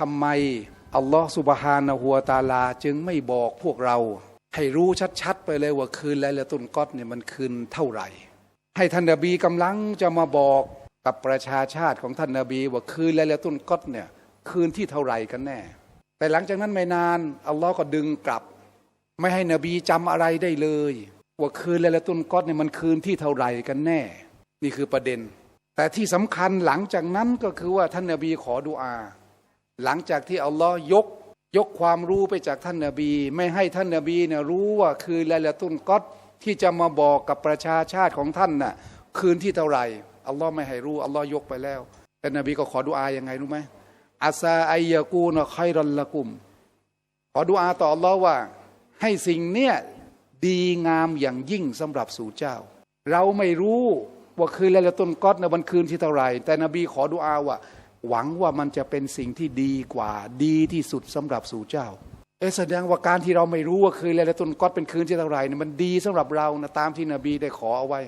ทำไมอัลลอฮฺสุบฮานะฮัวตาลา จึงไม่บอกพวกเรา ให้รู้ชัดๆ ไปเลยว่าคืนไลละตุนกอดเนี่ยมันคืนเท่าไหร่ ให้ท่านนบีกำลังจะมาบอกกับประชาชาติของท่านนบี ว่าคืนไลละตุนกอดเนี่ยคืนที่เท่าไหร่กันแน่ แต่หลังจากนั้นไม่นานอัลลอฮ์ก็ดึงกลับ ไม่ให้นบีจำอะไรได้เลย ว่าคืนไลละตุนกอดเนี่ยมันคืนที่เท่าไหร่กันแน่ นี่คือประเด็น แต่ที่สำคัญหลังจากนั้นก็คือว่าท่านนบีขอดุอา หลังจากที่อัลลอฮ์ยกยกความรู้ไปจากท่านนบี ไม่ให้ท่านนบีเนี่ยรู้ว่าคือไลละตุนกอดที่จะมาบอกกับประชาชาติของท่านน่ะคืนที่เท่าไหร่อัลลอฮ์ไม่ให้รู้อัลลอฮ์ยกไปแล้ว แต่นบีก็ขอดุอายังไงรู้ไหมอาซาไอยากูนไครัลละกุม ขอดุอาต่ออัลลอฮ์ว่า ให้สิ่งเนี้ยดีงามอย่างยิ่งสำหรับสู่เจ้า เราไม่รู้ว่าคืนไลละตุนกอดในวันคืนที่เท่าไหร่แต่นบีขอดุอาว่า หวังว่ามันจะเป็นสิ่งที่ดีกว่าดีที่สุดสำหรับสู่เจ้าเอสแสดงว่าการที่เราไม่รู้ว่าคืนไลละตุนกอดเป็นคืนที่เท่าไหร่เนี่ยมันดีสำหรับเรานะตามที่นบีได้ขอเอาไว้